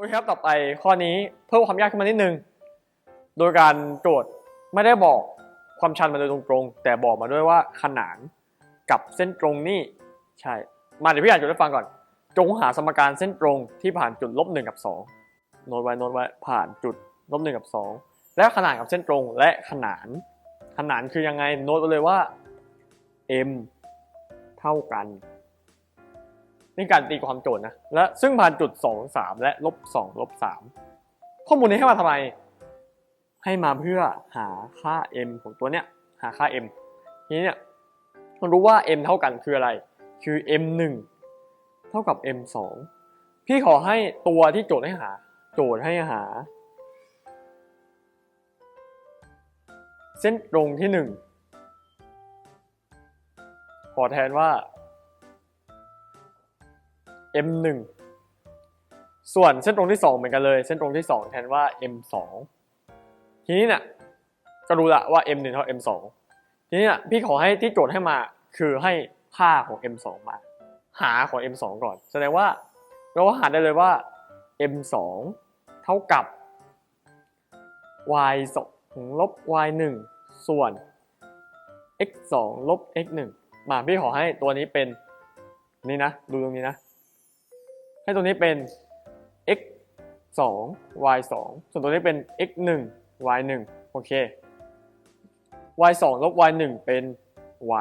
โอเคครับ ต่อไปข้อนี้เพิ่มความยากขึ้นมานิดนึง โดยการโจทย์ไม่ได้บอกความชันมาโดยตรงๆ แต่บอกมาด้วยว่าขนานกับเส้นตรงนี่ใช่ มาเดี๋ยวพี่อ่านโจทย์ให้ฟังก่อน จงหาสมการเส้นตรงที่ผ่านจุดลบหนึ่งกับสองโน้ตไว้โน้ตไว้ผ่านจุดลบหนึ่งกับสองและขนานกับเส้นตรงและขนาน ขนานคือยังไงโน้ตไว้เลยว่า m เท่ากัน นี่การตีความโจทย์นะ และซึ่งผ่านจุด 2 3 และลบ2ลบ3ข้อมูลนี้ให้มาทำไม ให้มาเพื่อหาค่า m ของตัวเนี้ย หาค่า m ทีนี้เนี่ยมันรู้ว่า m เท่ากันคืออะไร คือ m 1เท่ากับ m 2พี่ขอให้ตัวที่โจทย์ให้หา โจทย์ให้หา เส้นตรงที่ 1 ขอแทนว่า m1 ส่วนเส้นตรงที่ 2 เหมือนกันเลย เส้นตรงที่ 2 แทนว่า m2 ทีนี้เนี่ยก็รู้ละว่า m1 เท่า m2 ทีนี้เนี่ยพี่ขอให้ที่โจทย์ให้มาคือให้ค่าของ m2 มา หาของ m2 ก่อน แสดงว่าเราก็หาได้เลยว่า m2 เท่ากับ y2 ลบ y1 ส่วน x2 ลบ x1 มาพี่ขอให้ตัวนี้เป็นนี่นะ ดูตรงนี้นะ ให้ตัวนี้เป็น x 2 y 2ส่วนตัวนี้เป็น x 1 y 1โอเค y 2ลบ y 1เป็น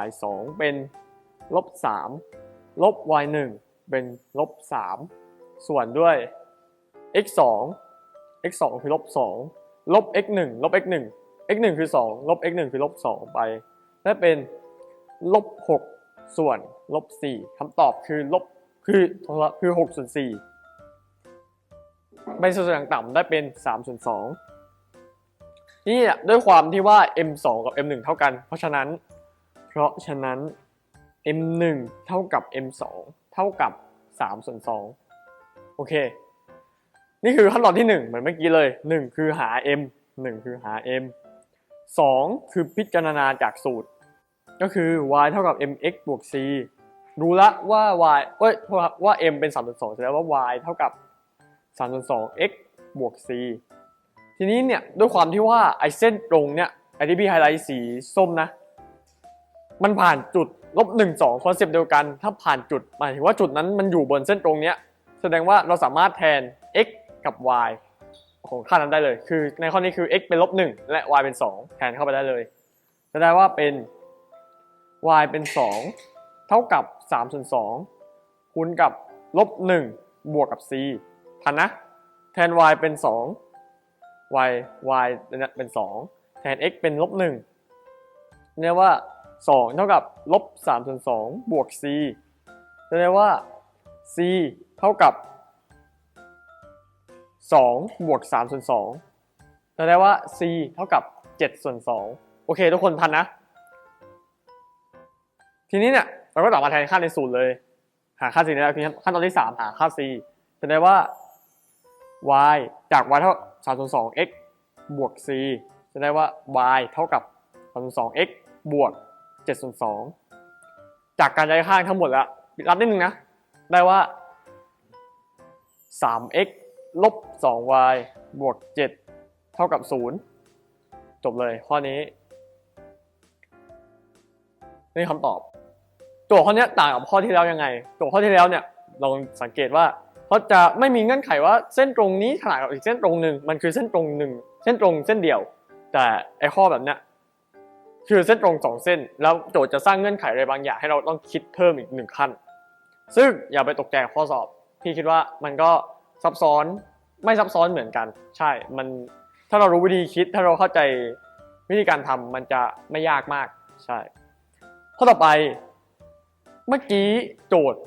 y 2เป็นลบ3ลบ y 1เป็นลบ3ส่วนด้วย x 2 x 2คือลบ2ลบ x 1ลบ x 1 x 1คือ2ลบ x 1คือลบ2ไปและเป็นลบ6ส่วนลบ4คำตอบคือลบ คือคือ6ส่วน4เป็นส่วนต่างต่ำได้เป็น3ส่วน2นี่เนี่ด้วยความที่ว่า m2 กับ m1 เท่ากัน เพราะฉะนั้น เพราะฉะนั้น m1 เท่ากับ m2 เท่ากับ3ส่วน2โอเค นี่คือขั้นตอนที่ 1 เหมือนเมื่อกี้เลย 1 คือหา m 1 คือหา m 2 คือพิจารณาจากสูตร ก็คือ y เท่ากับ mx บวก c รู้ละว่า y เอ้ยโทษครับว่า m เป็น 3.2แสดงว่า y เท่ากับ 3.2 x บวก c ทีนี้เนี่ยด้วยความที่ว่าไอเส้นตรงเนี่ยไอที่พี่ไฮไลท์สีส้มนะ มันผ่านจุดลบ1 2คอนเซปต์เดียวกัน ถ้าผ่านจุดหมายถึงว่าจุดนั้นมันอยู่บนเส้นตรงเนี้ยแสดงว่าเราสามารถแทน x กับ y ของค่านั้นได้เลย คือในข้อนี้คือ x เป็นลบ1และ y เป็น 2 แทนเข้าไปได้เลยจะได้ว่าเป็น y เป็น 2 เท่ากับ3ส่วน2คูณกับลบ1บวกกับ c ทันนะ แทน y เป็น 2 y y เป็น 2 แทน x เป็นลบ1เนี่ยว่า 2 เท่ากับลบ3ส่วน2บวก c จะได้ว่า c เท่ากับ 2 บวก3ส่วน2จะได้ว่า c เท่ากับ7ส่วน2โอเค ทุกคนทันนะ ทีนี้เนี่ย เราก็ต่อมาแทนค่าในสูตรเลย หาค่า c ได้แล้วขั้นตอนที่ 3 หาค่า c จะได้ว่า y จาก y เท่า3ส่วน2 x บวก c จะได้ว่า y เท่ากับ3ส่วน2 x บวก7ส่วน2จากการย้ายข้างทั้งหมดแล้วรับนิดนึงนะ ได้ว่า 3x ลบ 2y บวก 7 เท่ากับ 0 จบเลยข้อนี้ นี่คำตอบ โจทย์ข้อนี้ต่างกับข้อที่แล้วยังไง โจทย์ข้อที่แล้วเนี่ยลองสังเกตว่าเขาจะไม่มีเงื่อนไขว่าเส้นตรงนี้ขนาดกับอีกเส้นตรงหนึ่งมันคือเส้นตรงหนึ่งเส้นตรงเส้นเดียว แต่ไอข้อแบบเนี้ยคือเส้นตรงสองเส้น แล้วโจทย์จะสร้างเงื่อนไขอะไรบางอย่างให้เราต้องคิดเพิ่มอีกหนึ่งขั้น ซึ่งอย่าไปตกใจข้อสอบพี่คิดว่ามันก็ซับซ้อนไม่ซับซ้อนเหมือนกัน ใช่มันถ้าเรารู้วิธีคิด ถ้าเราเข้าใจวิธีการทำมันจะไม่ยากมากใช่ข้อต่อไป เมื่อกี้โจทย์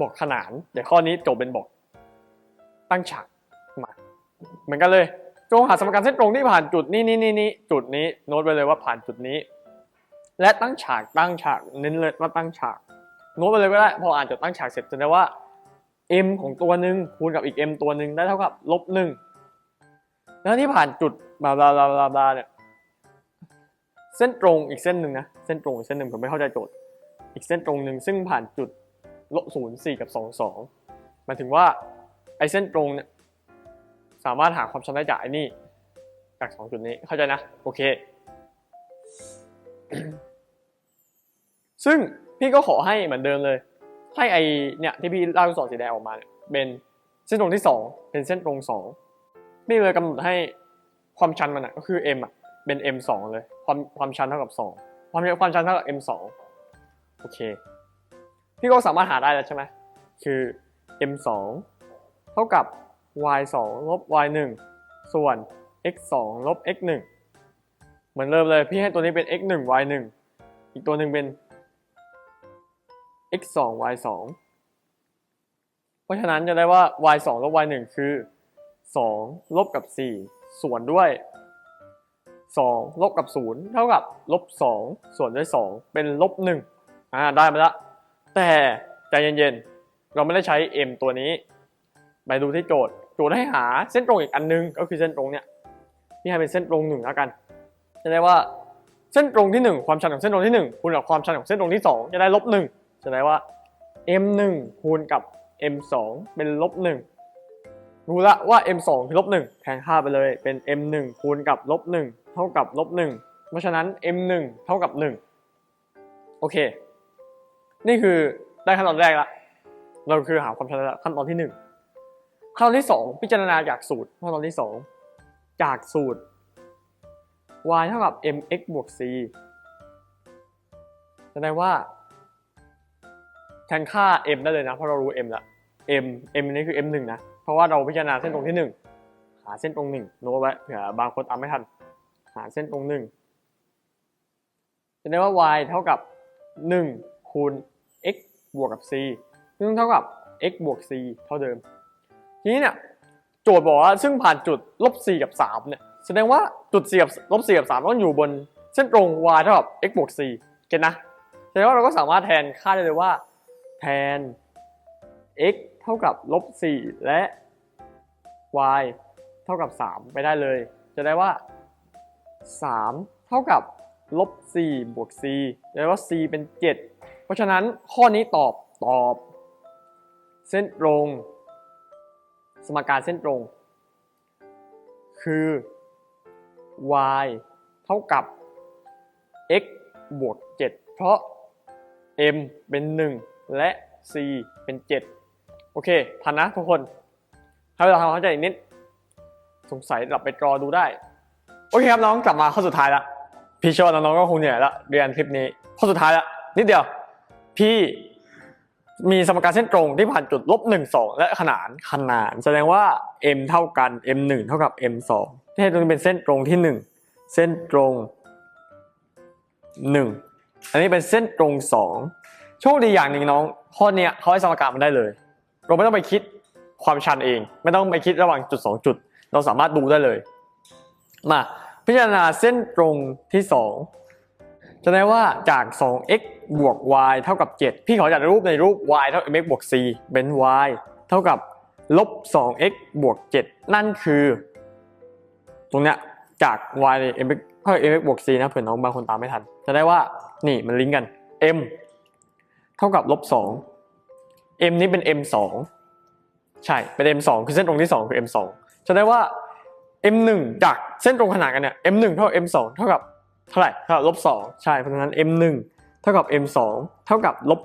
บอกขนานเดี๋ยวข้อนี้โจทย์เป็นบอก ตั้งฉากมาเหมือนกันเลยจงหาสมการเส้นตรงที่ผ่านจุดนี้นี่นี่นี่จุดนี้โน้ตไปเลยว่าผ่านจุดนี้ และตั้งฉากตั้งฉากเน้นเลยว่าตั้งฉาก โน้ตไปเลยก็ได้พออ่านจดตั้งฉากเสร็จจะได้ว่า m ของตัวหนึ่งคูณกับอีก m ตัวหนึ่งได้เท่ากับลบหนึ่งแล้วที่ผ่านจุดบลาบลาบลาบลาบลาเนี่ยเส้นตรงอีกเส้นหนึ่งนะเส้นตรงอีกเส้นหนึ่งผมไม่เข้าใจโจทย์ อีกเส้นตรงหนึ่งซึ่งผ่านจุดลบศูนย์สี่กับสองสองหมายถึงว่าไอเส้นตรงเนี่ยสามารถหาความชันได้จากไอ้นี่จากสองจุดนี้เข้าใจนะ โอเค ซึ่งพี่ก็ขอให้เหมือนเดิมเลย ให้ไอเนี่ยที่พี่เล่าลูกศรสีแดงออกมาเนี่ยเป็นเส้นตรงที่สองเป็นเส้นตรงสองพี่เลยกำหนดให้ความชันมันอะก็คือ m อะเป็น m สองเลยความความชันเท่ากับสองความความชันเท่ากับ m สอง โอเค พี่ก็สามารถหาได้แล้วใช่ไหม คือ m สองเท่ากับ y สองลบ y หนึ่งส่วน x สองลบ x หนึ่งเหมือนเริ่มเลย พี่ให้ตัวนี้เป็น x หนึ่ง y หนึ่งอีกตัวหนึ่งเป็น x 2 y 2เพราะฉะนั้นจะได้ว่า y 2ลบ y 1คือ 2 ลบกับ 4 ส่วนด้วย 2 ลบกับ 0 เท่ากับลบ 2 ส่วนด้วย 2 เป็นลบ 1 อ่าได้มาล้วแต่ใจเย็นๆ เราไม่ได้ใช้ m ตัวนี้ ไปดูที่โจทย์ โจทย์ให้หาเส้นตรงอีกอันนึง ก็คือเส้นตรงเนี้ยพี่ให้เป็นเส้นตรงหนึ่งแล้วกัน จะได้ว่าเส้นตรงที่ 1 ความชันของเส้นตรงที่ 1คูณกับความชันของเส้นตรงที่2จะได้ลบ1จะได้ว่า m 1 คูณกับ m 2 เป็นลบ1รู้ละว่า m 2 คือลบ1แทนค่าไปเลยเป็น m 1 คูณกับลบ1เท่ากับลบ1เพราะฉะนั้น m 1 เท่ากับ 1 โอเค นี่คือได้ขั้นตอนแรกละ เราคือหาความชันะขั้นตอนที่1ขั้นตอนที่2พิจารณาจากสูตรขั้นตอนที่2จากสูตร y เท่ากับ mx บวก c แสดงว่าแทนค่า m ได้เลยนะ เพราะเรารู้ m ละ m m นี่คือ m 1นะ เพราะว่าเราพิจารณาเส้นตรงที่1หาเส้นตรง1โน้ตไว้เผื่อบางคนตามไม่ทัน หาเส้นตรง1จะได้ว่า y เท่ากับ 1 คูณ x บวกกับ c ซึ่งเท่ากับ x บวก c เท่าเดิม ทีนี้เนี่ยโจทย์บอกว่าซึ่งผ่านจุดลบ4กับ 3 เนี่ย แสดงว่าจุด4กับลบ4กับ 3 ต้องอยู่บนเส้นตรง y เท่ากับ x บวก c เก็ตนะ แสดงว่าเราก็สามารถแทนค่าได้เลยว่า แทน x เท่ากับลบ 4 และ y เท่ากับ 3 ไปได้เลย จะได้ว่า 3 เท่ากับลบ 4 บวก c จะได้ว่า c เป็น 7 ราะฉะนั้นข้อนี้ตอบตอบ เส้นตรง สมการเส้นตรง คือ y เท่ากับ x บวก 7 เพราะ m เป็น 1 และ c เป็น 7 โอเคทันนะทุกคนให้เราทำเข้าใจอีกนิด สงสัยกลับไปกรอดูได้ โอเคครับน้องกลับมาข้อสุดท้ายละพี่เชื่อว่าน้องๆก็คงเหนื่อยละเรียนคลิปนี้ ข้อสุดท้ายละนิดเดียว พี่มีสมการเส้นตรงที่ผ่านจุดลบ1 2และขนานขนาน แสดงว่า m เท่ากัน m 1เท่ากับ m 2ที่ให้ตรงนี้เป็นเส้นตรงที่ 1 เส้นตรง 1 อันนี้เป็นเส้นตรง 2 โชคดีอย่างหนึ่งน้อง ข้อนี้เขาให้สมการมันได้เลย เราไม่ต้องไปคิดความชันเอง ไม่ต้องไปคิดระหว่างจุด 2 จุด เราสามารถดูได้เลย มาพิจารณาเส้นตรงที่ 2 จะได้ว่าจาก 2x บวก y เท่ากับ 7 พี่ขอจัดรูปในรูป y เท่า mx บวก c เป็น y เท่ากับลบ 2x บวก 7 นั่นคือ ตรงเนี้ยจาก y ใน mx เท่ากับ mx บวก c นะเผื่อน้องบางคนตามไม่ทัน จะได้ว่านี่มันลิงก์กัน m เท่ากับลบ 2 m นี้เป็น m 2ใช่ เป็น m 2คือเส้นตรงที่ 2 คือ m 2จะได้ว่า m 1จากเส้นตรงขนานกันเนี่ย m 1เท่ากับ m 2เท่ากับ เท่าไหร่เท่ากับลบ2ใช่ เพราะฉะนั้น m 1เท่ากับ m 2เท่ากับลบ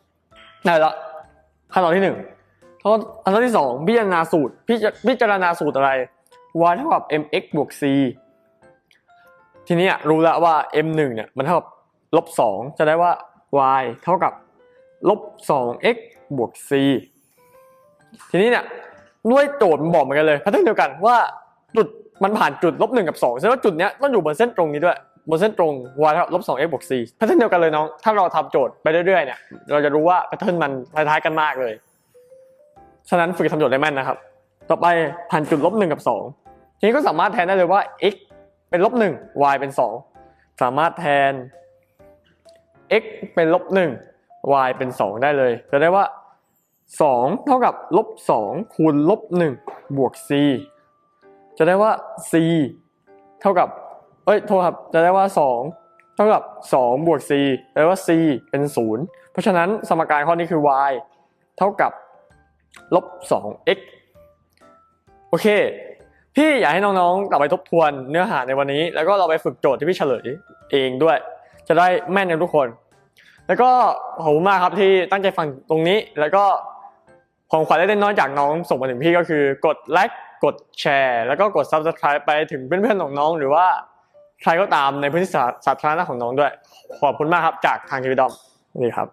2ได้ละขั้นตอนที่1ขั้นตอนที่2พิจารณาสูตรพิจารณาสูตรอะไร y เท่ากับ mx บวก c ทีนี้รู้แล้วว่า m 1เนี่ยมันเท่ากับลบ2จะได้ว่า y เท่ากับลบ 2x บวก c ทีนี้เนี่ยด้วยโจทย์มันบอกเหมือนกันเลยพัฒนเดียวกันว่าจุดมันผ่านจุดลบหนึ่งกับสองแสดงว่าจุดเนี้ยต้องอยู่บนเส้นตรงนี้ด้วย บนเส้นตรง y เท่ากับลบสอง x บวก c พัฒนเดียวกันเลยน้อง ถ้าเราทำโจทย์ไปเรื่อยๆเนี่ย เราจะรู้ว่าแพทเทิร์นมันคล้ายๆกันมากเลย ฉะนั้นฝึกทำโจทย์ได้แม่นนะครับ ต่อไปผ่านจุดลบหนึ่งกับสองทีนี้ก็สามารถแทนได้เลยว่า x เป็นลบหนึ่ง y เป็นสองสามารถแทน x เป็นลบหนึ่ง y เป็นสองได้เลย จะได้ว่า2เท่ากับลบ2คูณลบ1บวก c จะได้ว่า c เท่ากับ เอ้ยโทษครับจะได้ว่า 2 เท่ากับ 2 บวก c แปลว่า c เป็น 0 เพราะฉะนั้นสมการข้อนี้คือ y เท่ากับลบ 2x โอเค พี่อยากให้น้องๆกลับไปทบทวนเนื้อหาในวันนี้ แล้วก็เราไปฝึกโจทย์ที่พี่เฉลยเองด้วย จะได้แม่นกันทุกคน แล้วก็ขอบคุณมากครับที่ตั้งใจฟังตรงนี้ แล้วก็ของขวัญเล็กๆน้อยจากน้องส่งมาถึงพี่ก็คือกดไลค์กดแชร์ แล้วก็กด subscribe ไปถึงเพื่อนๆของน้องหรือว่า ใครก็ตามในพื้นที่สาธารณะของน้องด้วย ขอบคุณมากครับจากทางคิวดอมนี่ครับ